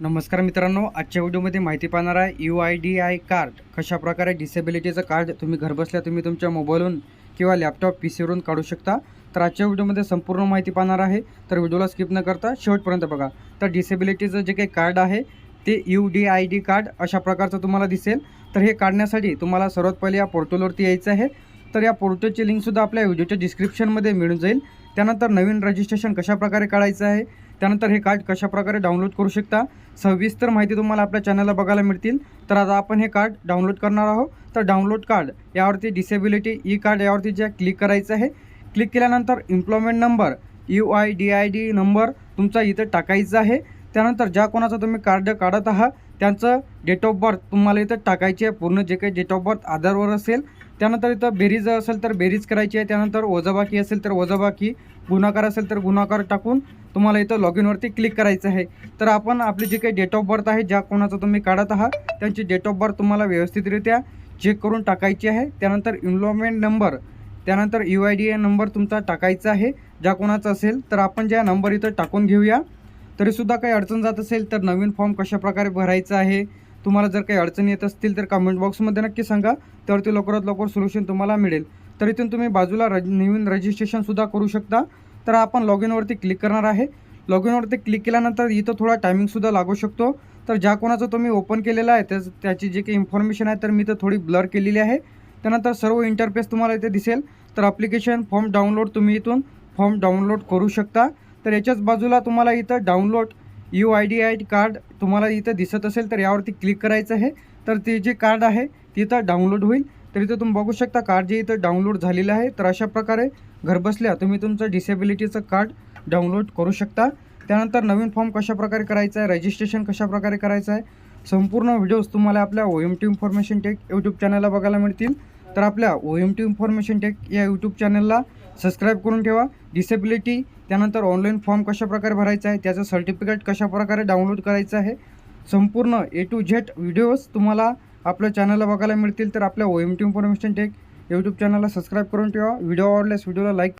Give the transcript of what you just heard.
नमस्कार मित्रांनो आजच्या व्हिडिओमध्ये माहिती पाहणार आहे U I D I card कशाप्रकारे डिसेबिलिटीचं कार्ड तुम्ही घरबसल्या तुम्ही तुमच्या मोबाईलवरून किंवा लॅपटॉप पी सीवरून काढू शकता. तर आजच्या व्हिडिओमध्ये संपूर्ण माहिती पाहणार आहे. तर व्हिडिओला स्किप न करता शेवटपर्यंत बघा. तर डिसेबिलिटीचं जे काही कार्ड आहे ते U D I D card अशा प्रकारचं तुम्हाला दिसेल. तर हे काढण्यासाठी तुम्हाला सर्वात पहिले या पोर्टलवरती यायचं आहे. तर या पोर्टलची लिंकसुद्धा आपल्या व्हिडिओच्या डिस्क्रिप्शनमध्ये मिळून जाईल. त्यानंतर नवीन रजिस्ट्रेशन कशाप्रकारे काढायचं आहे त्यानंतर हे कार्ड कशाप्रकारे डाउनलोड करू शकता सविस्तर माहिती तुम्हाला आपल्या चॅनलला बघायला मिळतील. तर आता आपण हे कार्ड डाउनलोड करणार आहोत. तर डाउनलोड कार्ड यावरती डिसेबिलिटी ई कार्ड यावरती ज्या क्लिक करायचं आहे क्लिक केल्यानंतर employment number U I D I D number तुमचा इथं टाकायचा आहे. त्यानंतर ज्या कोणाचं तुम्ही कार्ड काढत आहात त्यांचं डेट ऑफ बर्थ तुम्हाला इथं टाकायची आहे. पूर्ण जे काही डेट ऑफ बर्थ आधारवर असेल. त्यानंतर इथं बेरीज असेल तर बेरीज करायची आहे. त्यानंतर वजाबाकी असेल तर वजाबाकी गुणाकार असेल तर गुणाकार टाकून तुम्हाला इथं लॉग इनवरती क्लिक करायचं आहे. तर आपण आपली जी काही डेट ऑफ बर्थ आहे ज्या कोणाचं तुम्ही काढत आहात त्यांची डेट ऑफ बर्थ तुम्हाला व्यवस्थितरित्या चेक करून टाकायची आहे. त्यानंतर इन्व्हॉल्वमेंट नंबर त्यानंतर U I D A number तुमचा टाकायचा आहे. ज्या कोणाचा असेल तर आपण ज्या नंबर इथं टाकून घेऊया. तरीसुद्धा काही अडचण जात असेल तर नवीन फॉर्म कशाप्रकारे भरायचा आहे तुम्हाला जर काही अडचणी येत असतील तर कमेंट बॉक्समध्ये नक्की सांगा तर ते लवकरात लवकर सोल्युशन तुम्हाला मिळेल. तर इथून तुम्ही बाजूला रज नवीन रजिस्ट्रेशनसुद्धा करू शकता. तर आपण लॉग इनवरती क्लिक करणार आहे. लॉग इनवरती क्लिक केल्यानंतर इथं थोडा टायमिंगसुद्धा लागू शकतो. तर ज्या कोणाचं तुम्ही ओपन केलेलं आहे त्याच त्याची जी काही इन्फॉर्मेशन आहे तर मी तर थोडी ब्लर केलेली आहे. त्यानंतर सर्व इंटरफेस तुम्हाला इथे दिसेल. तर अप्लिकेशन फॉर्म डाउनलोड तुम्ही इथून फॉर्म डाउनलोड करू शकता. तर याच्याच बाजूला तुम्हाला इथं download U I D I card तुम्हाला इथं दिसत असेल तर यावरती क्लिक करायचं आहे. तर ते जे कार्ड आहे तिथं डाउनलोड होईल. तर इथं तुम्ही बघू शकता कार्ड जे इथं डाउनलोड झालेलं आहे तर अशा प्रकारे घरबसल्या तुम्ही तुमचं डिसेबिलिटीचं कार्ड डाउनलोड करू शकता. त्यानंतर नवीन फॉर्म कशाप्रकारे करायचा आहे रजिस्ट्रेशन कशाप्रकारे करायचं आहे संपूर्ण व्हिडिओज तुम्हाला आपल्या O M T information tech YouTube चॅनलला बघायला मिळतील. तर आपल्या O M T information tech या यूट्यूब चॅनलला सबस्क्राईब करून ठेवा. डिसेबिलिटी त्यानंतर ऑनलाईन फॉर्म कशाप्रकारे भरायचा आहे त्याचं सर्टिफिकेट कशाप्रकारे डाउनलोड करायचं आहे संपूर्ण ए टू झेड व्हिडिओज तुम्हाला आपल्या चॅनलला बघायला मिळतील. तर आपल्या O M T information tech YouTube चॅनलला सबस्क्राईब करून ठेवा. व्हिडिओ आवडल्यास व्हिडिओला लाईक